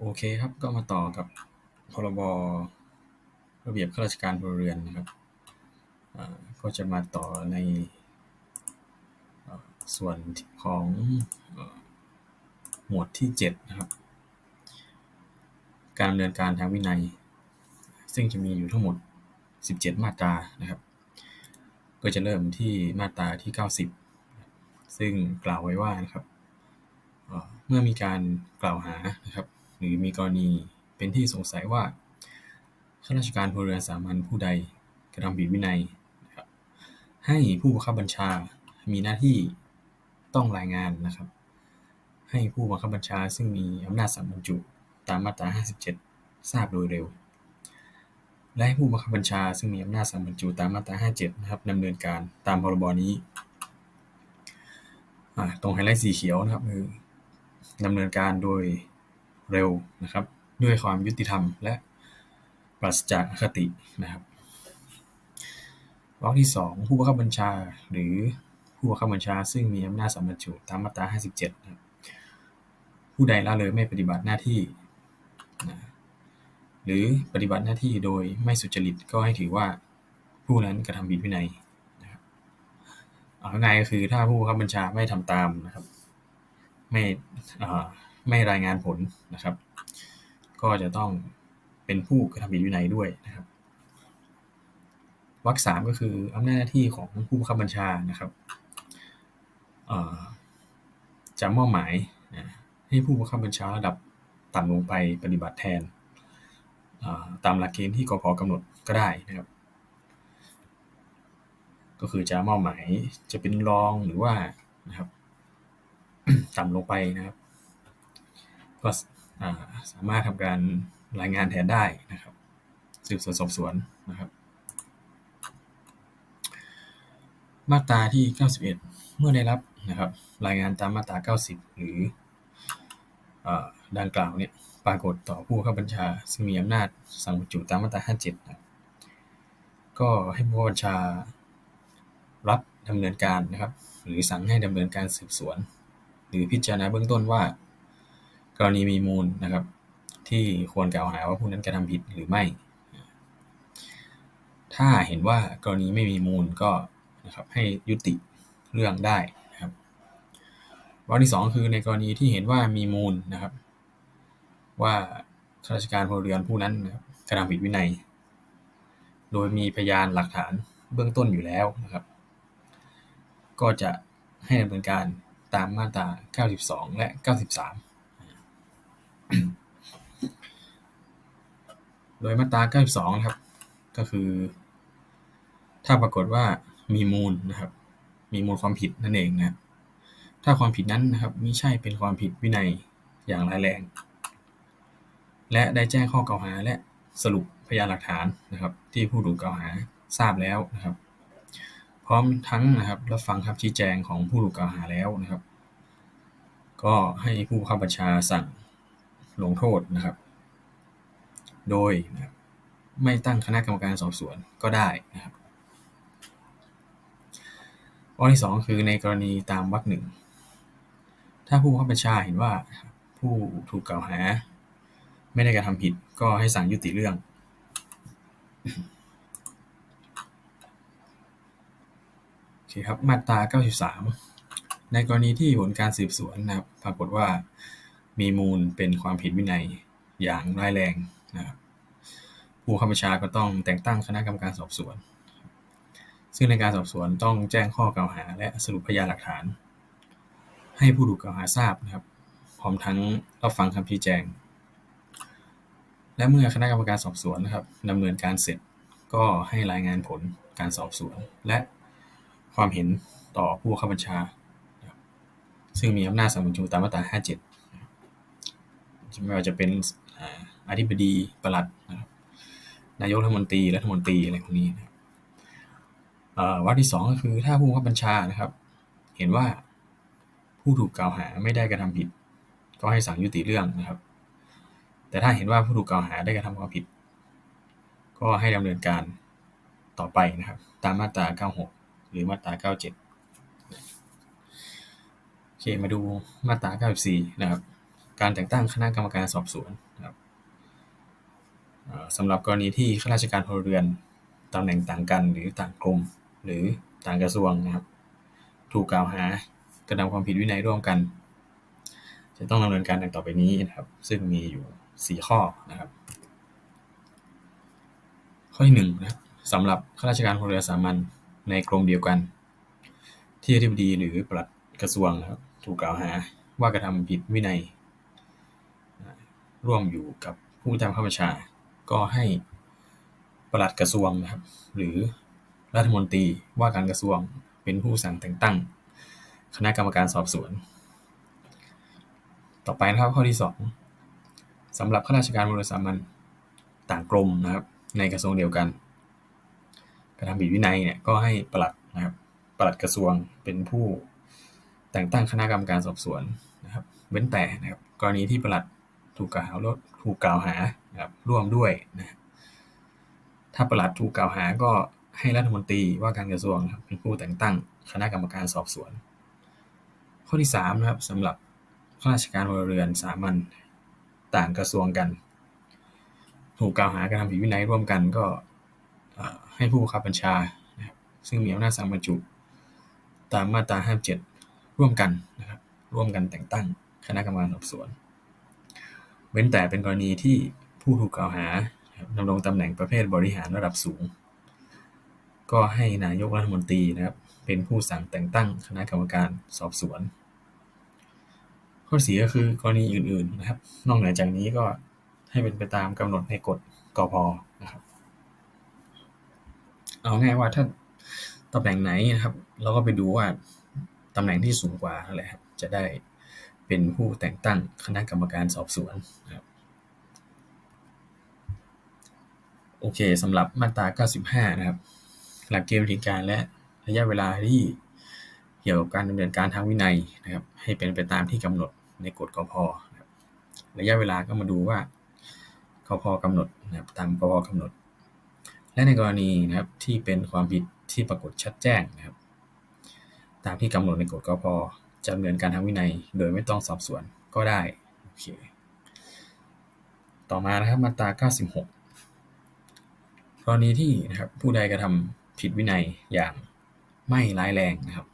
โอเคครับ ก็มาต่อกับ พรบ ระเบียบข้าราชการพลเรือนนะครับก็จะมาต่อในส่วนของหมวดที่ 7 นะครับ การดำเนินการทางวินัย ซึ่งจะมีอยู่ทั้งหมด 17 มาตรานะครับ ก็จะเริ่มที่มาตราที่ 90 ซึ่งกล่าวไว้ว่านะครับเมื่อมีการกล่าวหานะครับ หรือมีกรณีเป็นที่สงสัยว่าข้าราชการพลเรือนสามัญผู้ใดกระทำผิดวินัยนให้ผู้บังคับบัญชามีหน้าที่ต้องรายงานนะครับ ให้ผู้บังคับบัญชาซึ่งมีอำนาจสั่งบรรจุตามมาตรา 57 ทราบโดยเร็ว และให้ผู้บังคับบัญชาซึ่งมีอำนาจสั่งบรรจุตามมาตรา 57 นะครับดำเนินการตามพรบนี้ตรงไฮไลท์สีเขียวนะครับคือดำเนินการโดย เร็วนะครับ ด้วยความยุติธรรมและปราศจากอคตินะครับวรรคที่ 2 ผู้บังคับบัญชา หรือผู้บังคับบัญชา ซึ่งมีอำนาจสามัญชุตามมาตรา 57นะผู้ใดละเลยไม่ปฏิบัติหน้าที่นะหรือปฏิบัติหน้าที่โดยไม่สุจริตก็ให้ถือว่าผู้นั้นกระทำผิดวินัยนะครับเอาง่ายก็คือถ้าผู้บังคับบัญชาไม่ทำตามนะครับ ไม่ ไม่รายงานผลนะครับ ก็จะต้องเป็นผู้กระทำผิดวินัยด้วยนะครับวรรคสามก็คืออำนาจหน้าที่ของผู้บังคับบัญชานะครับจะมอบหมายให้ผู้บังคับบัญชาระดับต่ำลงไปปฏิบัติแทนตามหลักเกณฑ์ที่กพกำหนดก็ได้นะครับ ก็คือจะมอบหมายจะเป็นรองหรือว่านะครับต่ำลงไปนะครับ ก็สามารถทำการรายงานแทนได้นะครับ สืบสวนสอบสวนนะครับ มาตราที่ 91 เมื่อได้รับนะครับ รายงานตามมาตรา 90 หรือดังกล่าวเนี่ยปรากฏต่อผู้ข้าบัญชา ซึ่งมีอำนาจสั่งบรรจุตามมาตรา 57นะก็ให้ผู้บัญชารับดำเนินการนะครับ หรือสั่งให้ดำเนินการสืบสวน หรือพิจารณาเบื้องต้นว่า กรณีมีมูลนะครับ ที่ควรกล่าวหาว่าผู้นั้นกระทำผิดหรือไม่ ถ้าเห็นว่ากรณีไม่มีมูลก็นะครับให้ยุติเรื่องได้นะครับวรรคที่ 2 คือในกรณีที่เห็นว่ามีมูลนะครับ ว่าข้าราชการพลเรือนผู้นั้นนะครับกระทำผิดวินัย โดยมีพยานหลักฐานเบื้องต้นอยู่แล้วนะครับ ก็จะให้ดำเนินการตามมาตรา 92 และ 93 โดยมาตรา 92 นะครับ ก็คือ ถ้าปรากฏว่ามีมูลนะครับ มีมูลความผิดนั่นเองนะถ้าความผิดนั้นนะครับม่ใช่เป็นความผิดวินัยอย่างร้ายแรง และได้แจ้งข้อกล่าวหาและสรุปพยานหลักฐานนะครับ ที่ผู้ถูกกล่าวหาทราบแล้วนะครับ พร้อมทั้งนะครับรับฟังคำชี้แจงของผู้ถูกกล่าวหาแล้วนะครับ ก็ให้ผู้ข้าบัญชาสั่ง ลงโทษนะครับ โดยนะไม่ตั้งคณะกรรมการสอบสวนก็ได้นะครับข้อที่สองคือในกรณีตามวรรคหนึ่ง ถ้าผู้บังคับบัญชาเห็นว่าผู้ถูกกล่าวหา ไม่ได้กระทำผิดก็ให้สั่งยุติเรื่อง โอเคครับ มาตรา 93 ในกรณีที่ผลการสืบสวนนะครับ ปรากฏว่า มีมูลเป็นความผิดวินัยอย่างร้ายแรงนะครับผู้ข้าราชการก็ต้องแต่งตั้งคณะกรรมการสอบสวน ซึ่งในการสอบสวนต้องแจ้งข้อกล่าวหา และสรุปพยานหลักฐาน ให้ผู้ถูกกล่าวหาทราบนะครับ พร้อมทั้งรับฟังคำชี้แจง และเมื่อคณะกรรมการสอบสวนนะครับดำเนินการเสร็จก็ให้รายงานผลการสอบสวน และความเห็นต่อผู้ข้าบัญชา ซึ่งมีอำนาจสมบูรณ์ตามมาตรา 57 ไม่ว่าจะเป็นอธิบดีประหลัดนะครับนายกรัฐมนตรีรัฐมนตรีอะไรพวกนี้นะวรรคที่สองก็คือถ้าผู้บังคับบัญชานะครับ เห็นว่าผู้ถูกกล่าวหาไม่ได้กระทำผิด ก็ให้สั่งยุติเรื่องนะครับ แต่ถ้าเห็นว่าผู้ถูกกล่าวหาได้กระทำความผิด ก็ให้ดำเนินการต่อไปนะครับ ตามมาตรา 96 หรือมาตรา 97โอเคมาดูมาตรา 94 นะครับ การแต่งตั้งคณะกรรมการสอบสวนนะครับสำหรับกรณีที่ข้าราชการพลเรือนตำแหน่งต่างกันหรือต่างกรมหรือต่างกระทรวงนะครับ ถูกกล่าวหากระทำความผิดวินัยร่วมกัน จะต้องดำเนินการดังต่อไปนี้นะครับ ซึ่งมีอยู่ 4 ข้อนะครับ ข้อที่1นะครับสำหรับข้าราชการพลเรือนสามัญในกรมเดียวกัน ที่อธิบดีหรือปลัดกระทรวงนะครับถูกกล่าวหาว่ากระทำผิดวินัย ร่วมอยู่กับผู้ตามข้าบัญชา ก็ให้ปลัดกระทรวงนะครับ หรือรัฐมนตรีว่าการกระทรวงเป็นผู้สั่งแต่งตั้ง คณะกรรมการสอบสวน ต่อไปนะครับข้อที่ 2สำหรับข้าราชการบริษัทมันต่างกรมนะครับ ในกระทรวงเดียวกันกระทำผิดวินัยเนี่ยก็ให้ปลัดนะครับปลัดกระทรวงเป็นผู้แต่งตั้งคณะกรรมการสอบสวนนะครับ เว้นแต่นะครับ กรณีที่ปลัด ถูกกล่าวหาถูกกล่าวหาครับร่วมด้วยนะถ้าประหลัดถูกกล่าวหาก็ให้รัฐมนตรีว่าการกระทรวงครับเป็นผู้แต่งตั้งคณะกรรมการสอบสวน ข้อที่3นะครับสำหรับข้าราชการพลเรือนสามัญต่างกระทรวงกัน ถูกกล่าวหาการทำผิดวินัยร่วมกันก็ให้ผู้บังคับบัญชาซึ่งมีอำนาจสั่งบรรจุ ตามมาตรา 57 ร่วมกันนะครับร่วมกันแต่งตั้งคณะกรรมการสอบสวน ว้นแต่เป็นกรณีที่ผู้ถูกกล่าวหาดำรงตำแหน่งประเภทบริหารระดับสูง ก็ให้นายกรัฐมนตรีนะครับ เป็นผู้สั่งแต่งตั้งคณะกรรมการสอบสวน ข้อเสียก็คือกรณีอื่น ๆ นะครับ นอกเหนือจากนี้ก็ให้เป็นไปตามกำหนดในกฎกพนะครับ เอาง่ายว่าถ้าตำแหน่งไหนนะครับ เราก็ไปดูว่าตำแหน่งที่สูงกว่าอะไรครับ จะได้ เป็นผู้แต่งตั้งคณะกรรมการสอบสวนนะครับโอเคสำหรับมาตรา 95 นะครับ หลักเกณฑ์วิธีการและระยะเวลาที่เกี่ยวกับการดำเนินการทางวินัยนะครับ ให้เป็นไปตามที่กำหนดในกฎกพระยะเวลาก็มาดูว่ากพกำหนดนะครับตามกพกำหนด และในกรณีนะครับที่เป็นความผิดที่ปรากฏชัดแจ้งนะครับ ตามที่กำหนดในกฎกพ จะดำเนินการทางวินัย โดยไม่ต้องสอบสวนก็ได้โอเคต่อมานะครับมาตรา 96 กรณีที่นะครับผู้ใดกระทำผิดวินัยอย่างไม่ร้ายแรงนะครับ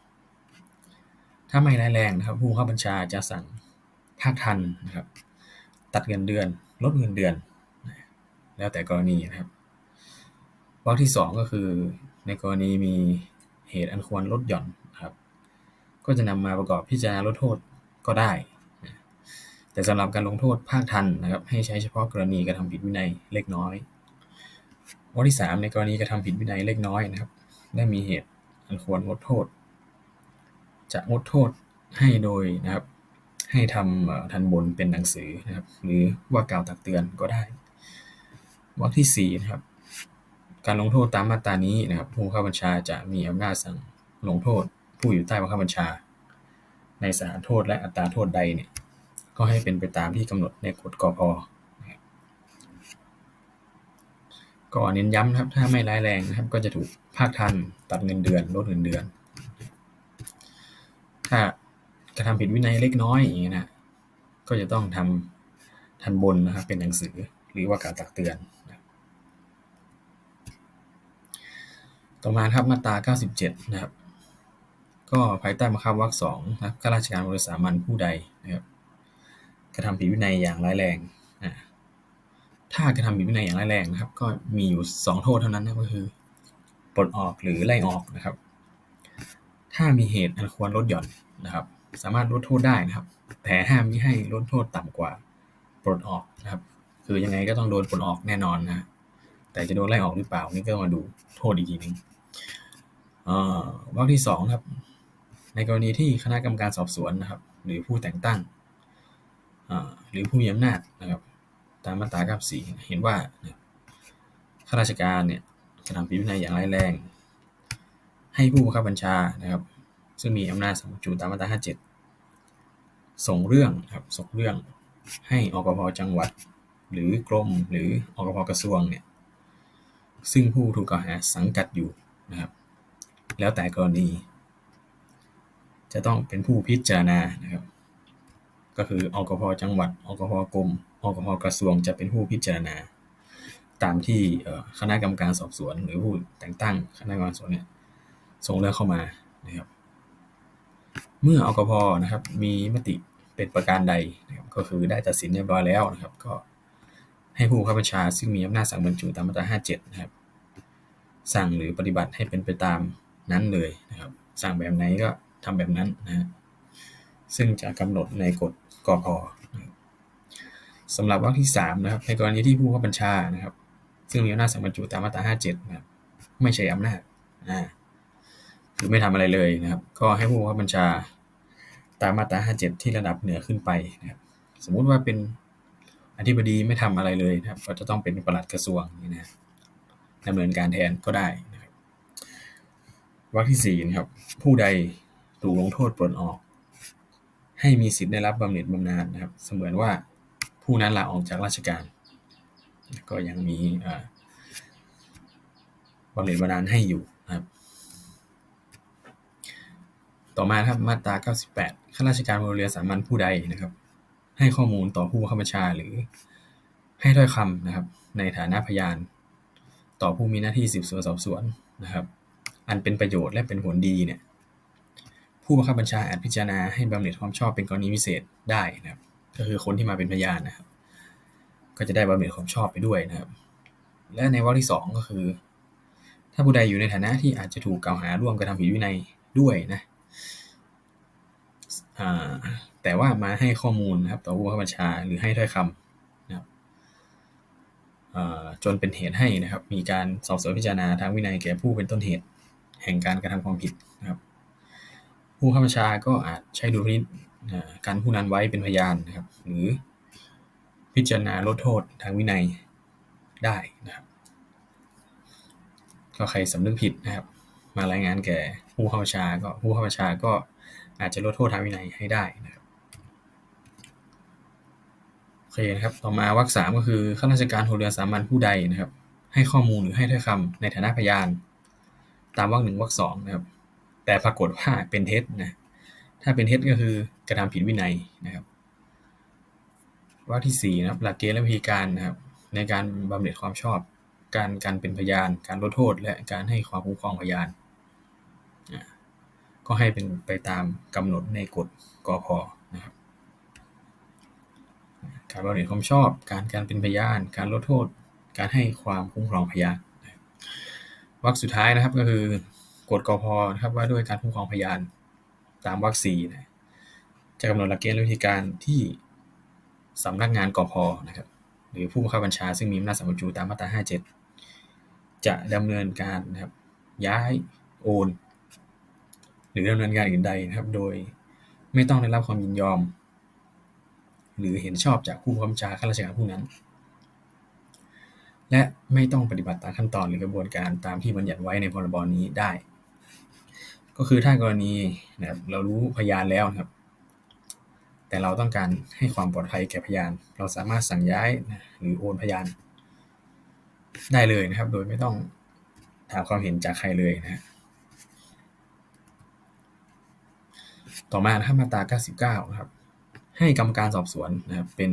ถ้าไม่ร้ายแรงนะครับ ผู้ข้าบัญชาจะสั่งภาคทันนะครับ ตัดเงินเดือน ลดเงินเดือน แล้วแต่กรณีนะครับวรรคที่ 2 ก็คือในกรณีมีเหตุอันควรลดหย่อน ก็จะนำมาประกอบพิจารณาลดโทษก็ได้ แต่สำหรับการลงโทษภาคทันนะครับให้ใช้เฉพาะกรณีกระทำผิดวินัยเล็กน้อยวรรคที่ 3 ในกรณีกระทำผิดวินัยเล็กน้อยนะครับ ได้มีเหตุอันควรงดโทษ จะงดโทษให้โดยนะครับ ให้ทำทันบนเป็นหนังสือนะครับ หรือว่ากล่าวตักเตือนก็ได้วรรคที่4นะครับ การลงโทษตามมาตรานี้นะครับผู้ข้าบัญชาจะมีอำนาจสั่งลงโทษ ผู้อยู่ใต้บังคับบัญชา ในสถานโทษและอัตราโทษใดเนี่ย ก็ให้เป็นไปตามที่กำหนดในกฎกพก็เน้นย้ำนะครับ ถ้าไม่ร้ายแรงนะครับ ก็จะถูกภาคทันตัดเงินเดือนลดเงินเดือน ถ้ากระทำผิดวินัยเล็กน้อยอย่างนี้นะ ก็จะต้องทำทันบนนะครับ เป็นหนังสือหรือว่าการตักเตือน ต่อมาครับมาตรา 97 นะครับ ก็ภายใต้บังคับวรรคสองนะครับข้าราชการบริษัมันผู้ใดนะครับกระทำผิดวินัยอย่างร้ายแรงถ้ากระทำผิดวินัยอย่างร้ายแรงนะครับ ก็มีอยู่ 2 โทษเท่านั้นนะก็คือปลดออกหรือไล่ออกนะครับ ถ้ามีเหตุอันควรลดหย่อนนะครับ สามารถลดโทษได้นะครับ แต่ห้ามไม่ให้ลดโทษต่ำกว่าปลดออกนะครับ คือยังไงก็ต้องโดนปลดออกแน่นอนนะแต่จะโดนไล่ออกหรือเปล่านี่ก็มาดูโทษอีกทีนึงวรรคที่สองครับ ในกรณีที่คณะกรรมการสอบสวนนะครับ หรือผู้แต่งตั้งหรือผู้มีอำนาจนะครับ ตามมาตรา94เห็นว่าข้าราชการเนี่ยกระทำผิดวินัยอย่างร้ายแรง ให้ผู้บังคับบัญชานะครับ ซึ่งมีอำนาจสมจูตามมาตรา57 ส่งเรื่องครับส่งเรื่องให้อกพจังหวัด หรือกรมหรืออกพกระทรวงเนี่ยซึ่งผู้ถูกกล่าวหาสังกัดอยู่นะครับ แล้วแต่กรณี จะต้องเป็นผู้พิจารณานะครับ ก็คืออกพจังหวัดอกพกรมอกพกระทรวงจะเป็นผู้พิจารณา ตามที่คณะกรรมการสอบสวน หรือผู้แต่งตั้งคณะกรรมการสอบสวนเนี่ยส่งเรื่องเข้ามานะครับ เมื่ออกพนะครับมีมติเป็นประการใดนะครับก็คือได้ตัดสินเรียบร้อยแล้วนะครับ ก็ให้ผู้ข้าบัญชาซึ่งมีอำนาจสั่งบรรจุตามมาตรา57 นะครับ สั่งหรือปฏิบัติให้เป็นไปตามนั้นเลยนะครับ สั่งแบบไหนก็ ทำแบบนั้นนะซึ่งจะกำหนดในกฎกพสำหรับวรรคที่3นะครับในกรณีที่ผู้ข้าบัญชานะครับ ซึ่งมีอำนาจสั่งบรรจุตามมาตรา 57 นะครับ ไม่ใช่อำนาจอ่าคือไม่ทำอะไรเลยนะครับ ก็ให้ผู้ข้าบัญชาตามมาตรา 57 ที่ระดับเหนือขึ้นไปนะครับ สมมุติว่าเป็นอธิบดีไม่ทำอะไรเลยนะครับ ก็จะต้องเป็นปลัดกระทรวงนี่นะดำเนินการแทนก็ได้นะครับวรรคที่4นะครับ ผู้ใด ถูกลงโทษปลดออก ให้มีสิทธิ์ได้รับบำเหน็จบำนาญนะครับ เสมือนว่าผู้นั้นลาออกจากราชการ ก็ยังมีบำเหน็จบำนาญให้อยู่นะครับ ต่อมาครับมาตรา 98 ข้าราชการพลเรือสามัญผู้ใดนะครับ ให้ข้อมูลต่อผู้ข้าบัญชาหรือให้ถ้อยคำนะครับ ในฐานะพยาน ต่อผู้มีหน้าที่สืบสวนสอบสวนนะครับ อันเป็นประโยชน์และเป็นผลดีเนี่ย ผู้บังคับบัญชาอาจพิจารณาให้บำเหน็จความชอบเป็นกรณีพิเศษได้นะครับ ก็คือคนที่มาเป็นพยานนะครับ ก็จะได้บำเหน็จความชอบไปด้วยนะครับ และในวรรคที่ 2 ก็คือ ถ้าผู้ใดอยู่ในฐานะที่อาจจะถูกกล่าวหาร่วมกระทำผิดวินัยด้วยนะแต่ว่ามาให้ข้อมูลนะครับ ต่อผู้บังคับบัญชาหรือให้ถ้อยคำนะครับจนเป็นเหตุให้นะครับ มีการสอบสวนพิจารณาทางวินัยแก่ผู้เป็นต้นเหตุ แห่งการกระทำความผิดนะครับ ผู้บังคับบัญชาก็อาจใช้ดุลพินิจการผู้นั้นไว้เป็นพยานนะครับ หรือพิจารณาลดโทษทางวินัยได้นะครับ ก็ใครสำนึกผิดนะครับ มารายงานแก่ผู้ข้าชาก็ผู้ข้าชาก็อาจจะลดโทษทางวินัยให้ได้นะครับโอเคนะครับ ต่อมาวรรคสามก็คือข้าราชการหัวเรือสามัญผู้ใดนะครับ ให้ข้อมูลหรือให้ถ้อยคำในฐานะพยาน ตามวรรคหนึ่งวรรคสองนะครับ แต่ปรากฏว่าเป็นเท็จนะถ้าเป็นเท็จก็คือกระทำผิดวินัยนะครับวรรคที่สี่นะครับหลักเกณฑ์และวิธีการนะครับ ในการบำเหน็จความชอบ การการเป็นพยาน การลดโทษ และการให้ความคุ้มครองพยาน ก็ให้เป็นไปตามกำหนดในกฎกอพนะครับการบำเหน็จความชอบ การการเป็นพยาน การลดโทษ การให้ความคุ้มครองพยานวรรคสุดท้ายนะครับก็คือ กฎกพนะครับว่าด้วยการคุ้มครองพยานตามวรรคสี่นะจะกำหนดหลักเกณฑ์วิธีการที่สำนักงานกพนะครับหรือผู้บังคับบัญชาซึ่งมีอำนาจสัมปจุตามมาตรา 57 จะดำเนินการนะครับย้ายโอน หรือดำเนินการอื่นใดนะครับ โดยไม่ต้องได้รับความยินยอม หรือเห็นชอบจากผู้บังคับบัญชาข้าราชการผู้นั้น และไม่ต้องปฏิบัติตามขั้นตอนหรือกระบวนการตามที่บัญญัติไว้ในพรบนี้ได้ ก็คือถ้ากรณีนะครับเรารู้พยานแล้วนะครับ แต่เราต้องการให้ความปลอดภัยแก่พยาน เราสามารถสั่งย้ายหรือโอนพยาน ได้เลยนะครับ โดยไม่ต้องถามความเห็นจากใครเลยนะต่อมานะครับมาตรา99นะครับ ให้กรรมการสอบสวนนะครับ เป็น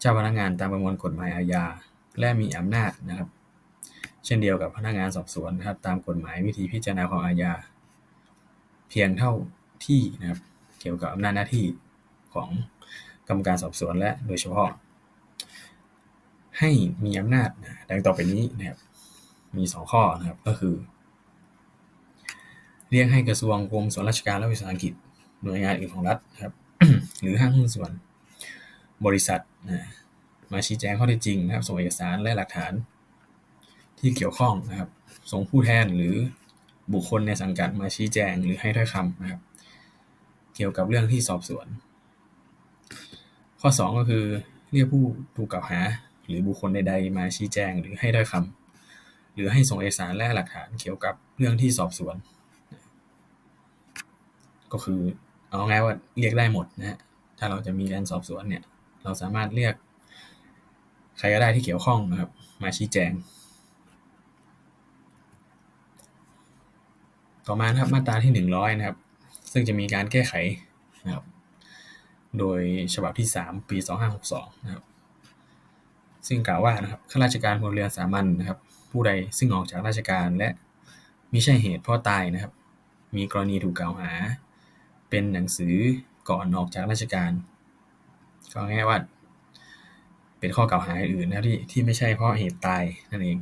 เจ้าพนักงานตามประมวลกฎหมายอาญาและมีอำนาจนะครับ เช่นเดียวกับพนักงานสอบสวนนะครับ ตามกฎหมายวิธีพิจารณาความอาญา เพียงเท่าที่นะครับ เกี่ยวกับอำนาจหน้าที่ของกรรมการสอบสวนและโดยเฉพาะ ให้มีอำนาจดังต่อไปนี้นะครับ มี 2 ข้อนะครับก็คือ เรียกให้กระทรวงกรมส่วนราชการและวิสาหกิจหน่วยงานอื่นของรัฐครับ หรือห้างหุ้นส่วนบริษัทนะมาชี้แจงข้อเท็จจริงนะครับ ส่งเอกสารและหลักฐานที่เกี่ยวข้องนะครับ ส่งผู้แทนหรือ บุคคลในสังกัดมาชี้แจงหรือให้ถ้อยคำนะครับ เกี่ยวกับเรื่องที่สอบสวน ข้อ 2 ก็คือเรียกผู้ถูกกล่าวหา หรือบุคคลใดๆ มาชี้แจงหรือให้ถ้อยคำหรือให้ส่งเอกสารและหลักฐานเกี่ยวกับเรื่องที่สอบสวน ก็คือเอาง่ายว่าเรียกได้หมดนะฮะถ้าเราจะมีการสอบสวนเนี่ย เราสามารถเรียก ใครก็ได้ที่เกี่ยวข้องนะครับ มาชี้แจง ต่อมานะครับมาตราที่ 100 นะครับ ซึ่งจะมีการแก้ไขนะครับ โดยฉบับที่ 3 ปี 2562 นะครับ ซึ่งกล่าวว่านะครับข้าราชการพลเรือนสามัญนนะครับ ผู้ใดซึ่งออกจากราชการและมิใช่เหตุเพราะตายนะครับ มีกรณีถูกกล่าวหา เป็นหนังสือก่อนออกจากราชการ ก็ง่ายว่า เป็นข้อกล่าวหาอื่นนะที่ที่ไม่ใช่เพราะเหตุตายนั่นเอง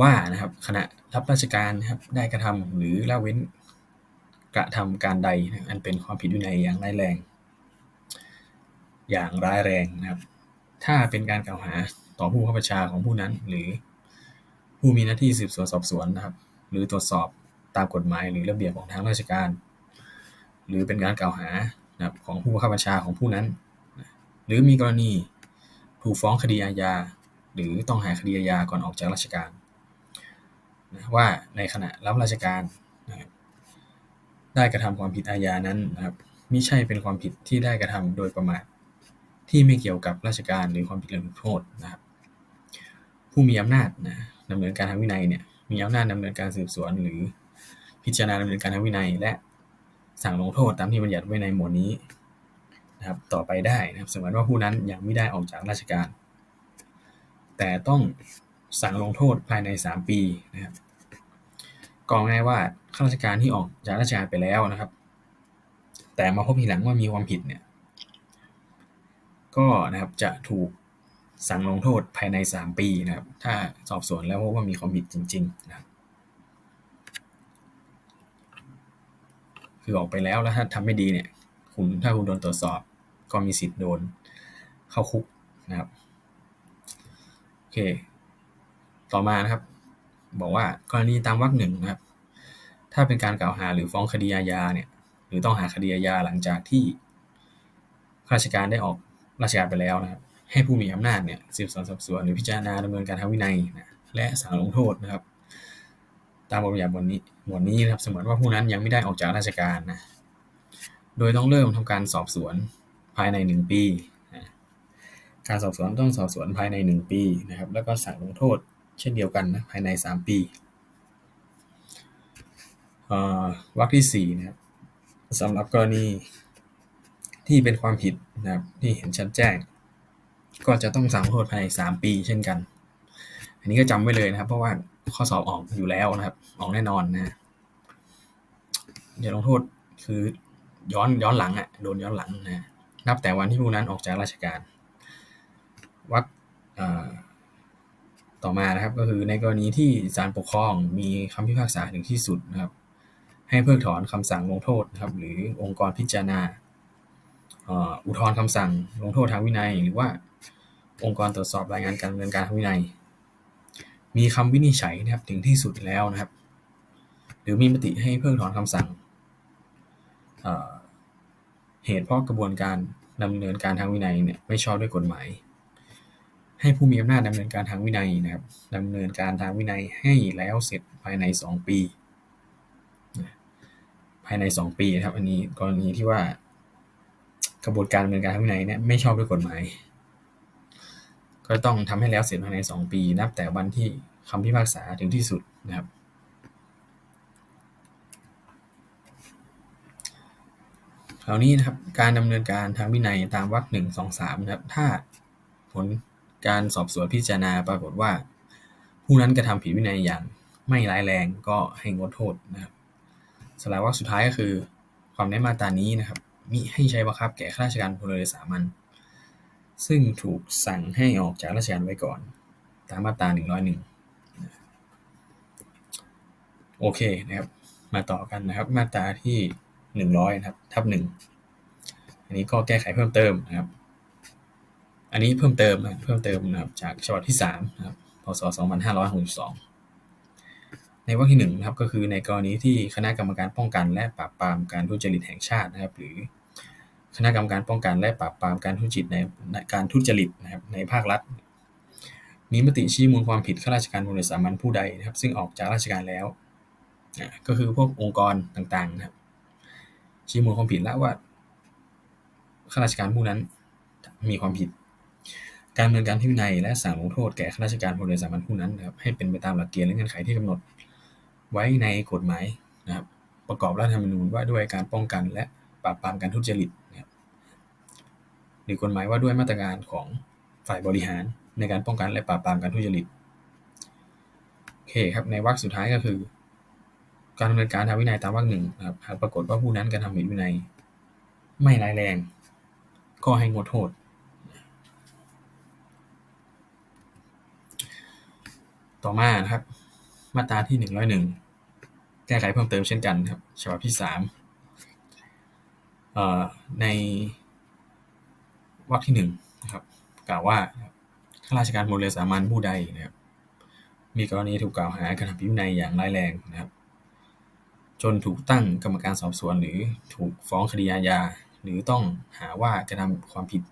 ว่านะครับขณะรับราชการนะครับได้กระทำหรือละเว้นกระทำการใดอันเป็นความผิดวินัยอย่างร้ายแรง อย่างร้ายแรงนะครับ ถ้าเป็นการกล่าวหาต่อผู้ข้าราชการของผู้นั้น หรือผู้มีหน้าที่สืบสวนสอบสวนนะครับ หรือตรวจสอบตามกฎหมายหรือระเบียบของทางราชการ หรือเป็นการกล่าวหานะครับของผู้ข้าราชการของผู้นั้น หรือมีกรณีถูกฟ้องคดีอาญาหรือต้องหาคดีอาญาก่อนออกจากราชการ นะว่าในขณะรับราชการนะครับได้กระทำความผิดอาญานั้นนะครับมิใช่เป็นความผิดที่ได้กระทำโดยประมาทที่ไม่เกี่ยวกับราชการหรือความผิดเรื่องโทษนะครับ ผู้มีอำนาจนะดำเนินการทางวินัยเนี่ยมีอำนาจดำเนินการสืบสวน หรือพิจารณาดำเนินการทางวินัย และสั่งลงโทษตามที่บัญญัติไว้ในหมวดนี้นะครับต่อไปได้นะครับสมมติว่าผู้นั้นยังไม่ได้ออกจากราชการ แต่ต้องสั่งลงโทษภายใน 3 ปีนะครับ ก็ง่ายว่าข้าราชการที่ออกจากราชการไปแล้วนะครับ แต่มาพบทีหลังว่ามีความผิดเนี่ย ก็นะครับจะถูกสั่งลงโทษภายใน 3 ปีนะครับ ถ้าสอบสวนแล้วพบว่ามีความผิดจริง ๆ นะครับคือออกไปแล้วแล้วถ้าทำไม่ดีเนี่ย คุณถ้าคุณโดนตรวจสอบ ก็มีสิทธิ์โดนเข้าคุกนะครับ โอเค ต่อมานะครับ บอกว่ากรณีตามวรรคหนึ่งนะครับ ถ้าเป็นการกล่าวหาหรือฟ้องคดีอาญาเนี่ย หรือต้องหาคดีอาญาหลังจากที่ข้าราชการได้ออกราชการไปแล้วนะครับ ให้ผู้มีอำนาจเนี่ยสืบสวนสอบสวนหรือพิจารณาดำเนินการทางวินัยนะและสั่งลงโทษนะครับ ตามบทบัญญัติบทนี้หมวดนี้นะครับสมมติว่าผู้นั้นยังไม่ได้ออกจากราชการนะโดยต้องเริ่มทำการสอบสวนภายใน 1 ปี การสอบสวนต้องสอบสวนภายใน 1 ปีนะครับ แล้วก็สั่งลงโทษ เช่นเดียวกันนะภายใน 3 ปีวรรคที่4นะครับสำหรับกรณีที่เป็นความผิดนะครับที่เห็นชัดแจ้ง ก็จะต้องสั่งโทษภายใน 3 ปีเช่นกัน อันนี้ก็จำไว้เลยนะครับ เพราะว่าข้อสอบออกอยู่แล้วนะครับ ออกแน่นอนนะเดี๋ยวลงโทษคือย้อนย้อนหลังอะโดนย้อนหลังนะนับแต่วันที่ผู้นั้นออกจากราชการวรรค ต่อมานะครับ ก็คือในกรณีที่ศาลปกครองมีคำพิพากษาถึงที่สุดนะครับ ให้เพิกถอนคำสั่งลงโทษนะครับ หรือองค์กรพิจารณาอุทธรณ์คำสั่งลงโทษทางวินัย หรือว่าองค์กรตรวจสอบรายงานการดำเนินการทางวินัย มีคำวินิจฉัยนะครับถึงที่สุดแล้วนะครับ หรือมีมติให้เพิกถอนคำสั่งเหตุเพราะกระบวนการดำเนินการทางวินัยเนี่ยไม่ชอบด้วยกฎหมาย ให้ผู้มีอำนาจดำเนินการทางวินัยนะครับดำเนินการทางวินัยให้แล้วเสร็จภายใน 2 ปี ภายใน 2 ปีนะครับ อันนี้กรณีที่ว่ากระบวนการดำเนินการทางวินัยเนี่ยไม่ชอบด้วยกฎหมาย ก็ต้องทำให้แล้วเสร็จภายใน 2 ปี นับแต่วันที่คำพิพากษาถึงที่สุดนะครับ คราวนี้นะครับการดำเนินการทางวินัยตามวรรคหนึ่งสองสามนะครับ ถ้าผล การสอบสวนพิจารณาปรากฏว่า ผู้นั้นกระทำผิดวินัยอย่างไม่ร้ายแรงก็ให้งดโทษนะครับสลายวรรคสุดท้ายก็คือ ความในมาตรานี้นะครับมิให้ใช้บังคับแก่ข้าราชการพลเรือนสามัญซึ่งถูกสั่งให้ออกจากราชการไว้ก่อน ตามมาตรา 101 โอเคนะครับ มาต่อกันนะครับ มาตราที่หนึ่งร้อยนะครับ ทับหนึ่ง อันนี้ก็แก้ไขเพิ่มเติมนะครับ อันนี้เพิ่มเติมนะเพิ่มเติมนะครับจากฉบับที่สามนะครับพศสองพันห้าร้อยหกสิบสองในวรรคที่หนึ่งนะครับก็คือในกรณีที่คณะกรรมการป้องกันและปราบปรามการทุจริตแห่งชาตินะครับ หรือคณะกรรมการป้องกันและปราบปรามการทุจริตในการทุจริตนะครับในภาครัฐ มีมติชี้มูลความผิดข้าราชการบริษัทสามัญผู้ใดนะครับ ซึ่งออกจากราชการแล้วก็คือพวกองค์กรต่างๆนะครับชี้มูลความผิดแล้วว่าข้าราชการผู้นั้นมีความผิด การดำเนินการที่วินัย และสั่งลงโทษแก่ข้าราชการพลเรือนสามัญผู้นั้นนะครับให้เป็นไปตามหลักเกณฑ์และเงื่อนไขที่กำหนดไว้ในกฎหมายนะครับประกอบรัฐธรรมนูญว่าด้วยการป้องกันและปราบปรามการทุจริตนะครับหรือกฎหมายว่าด้วยมาตรการของฝ่ายบริหารในการป้องกันและปราบปรามการทุจริตโอเคครับในวรรคสุดท้ายก็คือ การดำเนินการทางวินัยตามวรรคหนึ่งนะครับหากปรากฏว่าผู้นั้นกระทำผิดวินัย ไม่ร้ายแรง ก็ให้งดโทษ ต่อมานะครับ มาตราที่หนึ่งร้อยหนึ่งแก้ไขเพิ่มเติมเช่นกันครับฉบับที่สามในวรรคที่หนึ่งนะครับ กล่าวว่าข้าราชการพลเรือนสามัญผู้ใดนะครับ มีกรณีถูกกล่าวหากระทำผิดวินัยอย่างร้ายแรงนะครับ จนถูกตั้งกรรมการสอบสวน หรือถูกฟ้องคดีอาญาหรือต้องหาว่ากระทำความผิด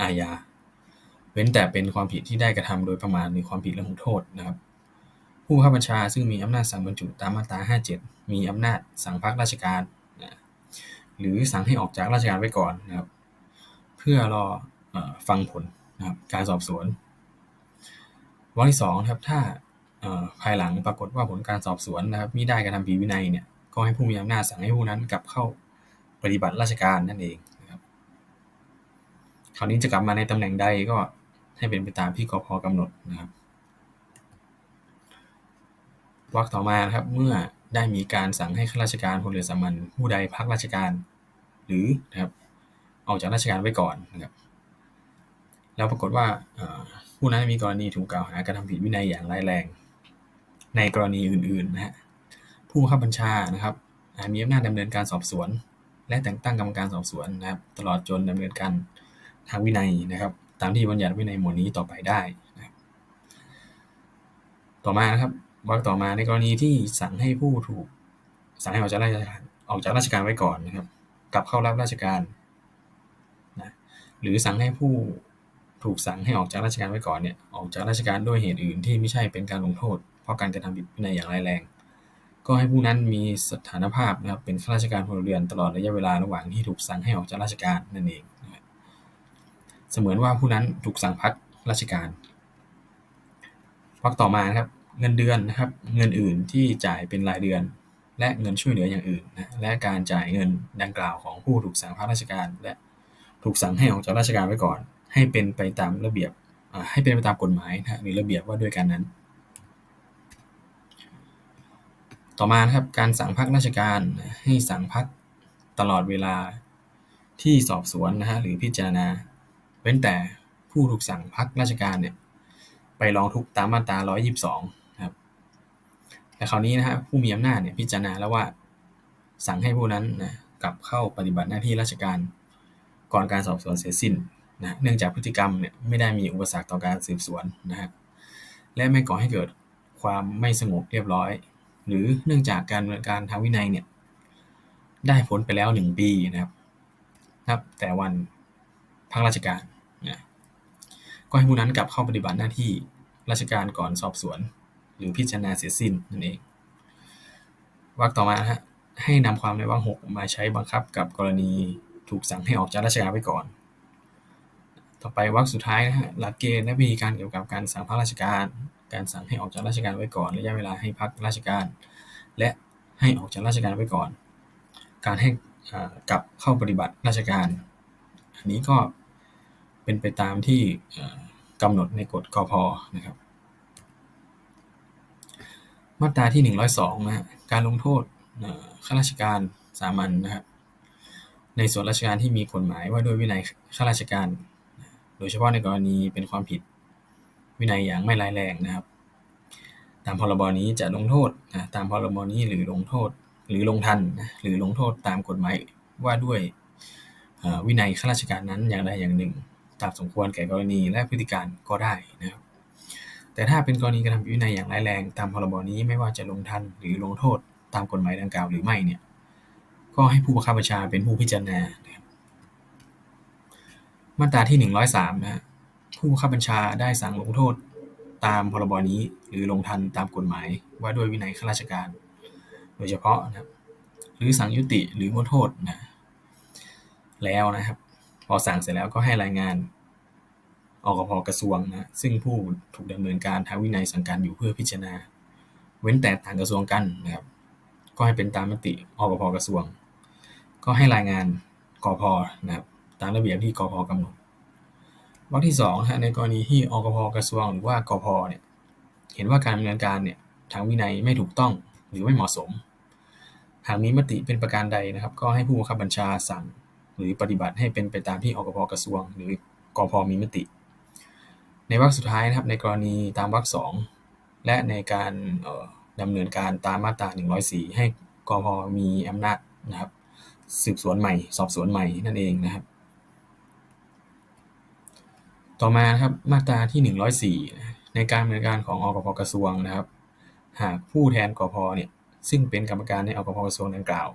อาญา เว้นแต่เป็นความผิดที่ได้กระทำโดยประมาทหรือความผิดเรื่องโทษนะครับผู้บังคับบัญชาซึ่งมีอำนาจสั่งบรรจุตามมาตรา 57 มีอำนาจสั่งพักราชการนะหรือสั่งให้ออกจากราชการไว้ก่อนนะครับ เพื่อรอฟังผลนะครับการสอบสวนวรรคที่สองครับถ้าภายหลังปรากฏว่าผลการสอบสวนนะครับมิได้กระทำผิดวินัยเนี่ยก็ให้ผู้มีอำนาจสั่งให้ผู้นั้นกลับเข้าปฏิบัติราชการนั่นเองนะครับคราวนี้จะกลับมาในตำแหน่งใดก็ ให้เป็นไปตามที่กพกำหนดนะครับวรรคต่อมาครับ เมื่อได้มีการสั่งให้ข้าราชการพลเรือนสามัญผู้ใดพักราชการ หรือนะครับออกจากราชการไว้ก่อนนะครับ แล้วปรากฏว่าผู้นั้นมีกรณีถูกกล่าวหากระทำผิดวินัยอย่างร้ายแรง ในกรณีอื่นๆนะฮะผู้บังคับบัญชานะครับมีอำนาจดำเนินการสอบสวน และแต่งตั้งกรรมการสอบสวนนะครับ ตลอดจนดำเนินการทางวินัยนะครับ ตามที่บัญญัติไวินัยหมวดนี้ต่อไปได้นะครับต่อมานะครับวรรคต่อมาในกรณีที่สั่งให้ผู้ถูก สั่งให้ออกจากราชการออกจากราชการไว้ก่อนนะครับ กลับเข้ารับราชการนะหรือสั่งให้ผู้ถูกสั่งให้ออกจากราชการไว้ก่อนเนี่ยออกจากราชการด้วยเหตุอื่นที่ไม่ใช่เป็นการลงโทษ เพราะการกระทำผิดวินัยอย่างร้ายแรง ก็ให้ผู้นั้นมีสถานภาพนะครับเป็นข้าราชการพลเรือนตลอดระยะเวลาระหว่างที่ถูกสั่งให้ออกจากราชการนั่นเอง สมือนว่าผู้นั้นถูกสั่งพักราชการพักต่อมานะครับ เงินเดือนนะครับ เงินอื่นที่จ่ายเป็นรายเดือน และเงินช่วยเหลืออย่างอื่นนะและการจ่ายเงินดังกล่าวของผู้ถูกสั่งพักราชการ และถูกสั่งให้ออกจากราชการไว้ก่อน ให้เป็นไปตามระเบียบให้เป็นไปตามกฎหมายนะหรือระเบียบว่าด้วยกันนั้น ต่อมานะครับการสั่งพักราชการให้สั่งพักตลอดเวลาที่สอบสวนนะฮะหรือพิจารณา ว้นแต่ผู้ถูกสั่งพักราชการเนี่ยไปร้องทุกข์ตามมาตรา 122ครับแต่คราวนี้นะฮะผู้มีอำนาจเนี่ยพิจารณาแล้วว่าสั่งให้ผู้นั้นนะกลับเข้าปฏิบัติหน้าที่ราชการก่อนการสอบสวนเสร็จสิ้นนะเนื่องจากพฤติกรรมเนี่ยไม่ได้มีอุปสรรคต่อการสืบสวนนะฮะและไม่ก่อให้เกิดความไม่สงบเรียบร้อย หรือเนื่องจากการดำเนินการทางวินัยเนี่ยได้ผลไปแล้วหนึ่งปีนะครับนับแต่วันพักราชการ ก็ให้ผู้นั้นกลับเข้าปฏิบัติหน้าที่ราชการก่อนสอบสวน หรือพิจารณาเสร็จสิ้นนั่นเองวรรคต่อมาฮะให้นำความในวรรคหกมาใช้บังคับกับกรณีถูกสั่งให้ออกจากราชการไว้ก่อน ต่อไปวรรคสุดท้ายนะฮะหลักเกณฑ์และวิธีการเกี่ยวกับการสั่งพักราชการ การสั่งให้ออกจากราชการไว้ก่อนระยะเวลาให้พักราชการ และให้ออกจากราชการไว้ก่อน การให้กลับเข้าปฏิบัติราชการ อันนี้ก็ เป็นไปตามที่กำหนดในกฎกพนะครับ มาตราที่ 102นะฮะการลงโทษข้าราชการสามัญนนะครับในส่วนราชการที่มีกฎหมายว่าด้วยวินัยข้าราชการ โดยเฉพาะในกรณีเป็นความผิดวินัยอย่างไม่ร้ายแรงนะครับ ตามพรบนี้จะลงโทษนะตามพรบนี้หรือลงโทษหรือลงทันหรือลงโทษตามกฎหมายว่าด้วยวินัยข้าราชการนั้นอย่างใดอย่างหนึ่ง ตามสมควรแก่กรณีและพฤติการก็ได้นะครับ แต่ถ้าเป็นกรณีกระทำวินัยอย่างร้ายแรง ตามพรบนี้ไม่ว่าจะลงทันหรือลงโทษตามกฎหมายดังกล่าวหรือไม่เนี่ย ก็ให้ผู้บังคับบัญชาเป็นผู้พิจารณามาตราที่ 103นะผู้บังคับบัญชาได้สั่งลงโทษตามพรบนี้ หรือลงทันตามกฎหมายว่าด้วยวินัยข้าราชการ โดยเฉพาะนะครับ หรือสั่งยุติหรืองดโทษนะแล้วนะครับ พอสั่งเสร็จแล้วก็ให้รายงานอกพกระทรวงนะซึ่งผู้ถูกดำเนินการทางวินัยสังกัดอยู่เพื่อพิจารณา เว้นแต่ต่างกระทรวงกันนะครับ ก็ให้เป็นตามมติอกพกระทรวง ก็ให้รายงานกพนะครับตามระเบียบที่กพกำหนดวรรคที่2ฮะในกรณีที่อกพกระทรวงหรือว่ากพเนี่ยเห็นว่าการดำเนินการเนี่ยทางวินัยไม่ถูกต้องหรือไม่เหมาะสม หากมีมติเป็นประการใดนะครับ ก็ให้ผู้บังคับบัญชาสั่ง หรือปฏิบัติให้เป็นไปตามที่อกพกระทรวง หรือกพมีมติ ในวรรคสุดท้ายนะครับในกรณีตามวรรคสองและในการดำเนินการตามมาตรา 104 ให้กพมีอำนาจนะครับ สืบสวนใหม่ สอบสวนใหม่นั่นเองนะครับ ต่อมาครับมาตราที่ 104 ในการดำเนินการของอกพกระทรวงนะครับ หากผู้แทนกพเนี่ยซึ่งเป็นกรรมการในอกพกระทรวงดังกล่าว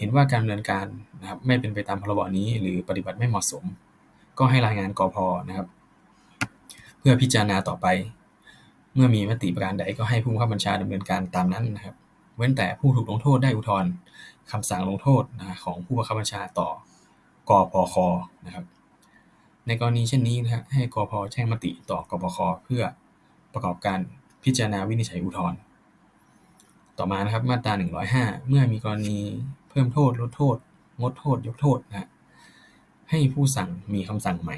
เห็นว่าการดำเนินการนะครับไม่เป็นไปตามพรบนี้ หรือปฏิบัติไม่เหมาะสม ก็ให้รายงานกอพนะครับ เพื่อพิจารณาต่อไป เมื่อมีมติประการใดก็ให้ผู้บังคับบัญชาดำเนินการตามนั้นนะครับ เว้นแต่ผู้ถูกลงโทษได้อุทธรณ์คำสั่งลงโทษนะของผู้บังคับบัญชาต่อกปคนะครับ ในกรณีเช่นนี้นะฮะให้กอพแจ้งมติต่อกปคเพื่อประกอบการพิจารณาวินิจฉัยอุทธรณ์ต่อมานะครับมาตรา105 เมื่อมีกรณี เพิ่มโทษ ลดโทษ งดโทษ ยกโทษนะให้ผู้สั่งมีคำสั่งใหม่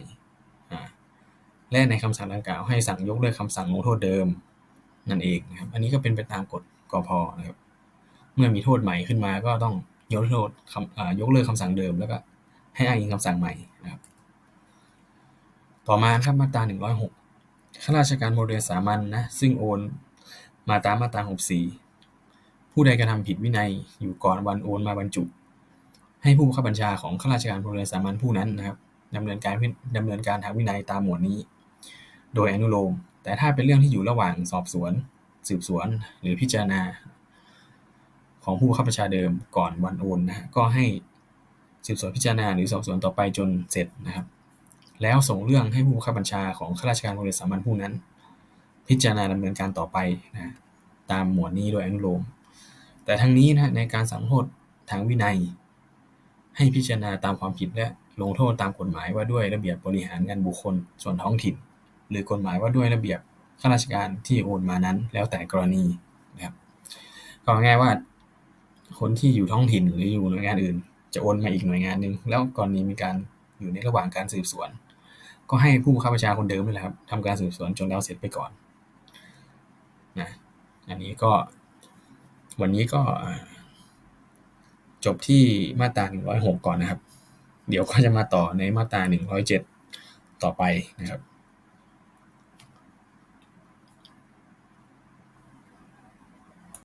และในคำสั่งดังกล่าวให้สั่งยกเลิกคำสั่งลงโทษเดิมนั่นเองนะครับ อันนี้ก็เป็นไปตามกฎกพนะครับ เมื่อมีโทษใหม่ขึ้นมาก็ต้องยกโทษคำยกเลิกคำสั่งเดิม แล้วก็ให้อ้างอิงคำสั่งใหม่นะครับ ต่อมาครับมาตรา106ข้าราชการบริเวณสามัญนนะซึ่งโอนมาตามมาตรา64 ผู้ใดกระทำผิดวินัยอยู่ก่อนวันโอนมาบรรจุ ให้ผู้บังคับบัญชาของข้าราชการบริเวณสามัญผู้นั้นนะครับดำเนินการดำเนินการทางวินัยตามหมวดนี้ โดยอนุโลม แต่ถ้าเป็นเรื่องที่อยู่ระหว่างสอบสวน สืบสวน หรือพิจารณา ของผู้ขับประชาเดิมก่อนวันโอนนะก็ให้สืบสวนพิจารณาหรือสอบสวนต่อไปจนเสร็จนะครับ แล้วส่งเรื่องให้ผู้ขับบัญชาของข้าราชการบริษัทสามัญผู้นั้น พิจารณาดำเนินการต่อไปนะตามหมวดนี้โดยอนุโลม แต่ทั้งนี้นะในการสังโทษทางวินัย ให้พิจารณาตามความผิดและลงโทษตามกฎหมายว่าด้วยระเบียบบริหารงานบุคคลส่วนท้องถิ่น หรือกฎหมายว่าด้วยระเบียบข้าราชการที่โอนมานั้น แล้วแต่กรณีนะครับก็ง่ายว่าคนที่อยู่ท้องถิ่นหรืออยู่หน่วยงานอื่น จะโอนมาอีกหน่วยงานหนึ่งแล้วกรณีมีการอยู่ในระหว่างการสืบสวน ก็ให้ผู้บังคับบัญชาคนเดิมนี่แหละครับทำการสืบสวนจนแล้วเสร็จไปก่อนนะอันนี้ก็ วันนี้ก็จบที่มาตรา 106 ก่อนนะครับ เดี๋ยวก็จะมาต่อในมาตรา 107 ต่อไปนะครับ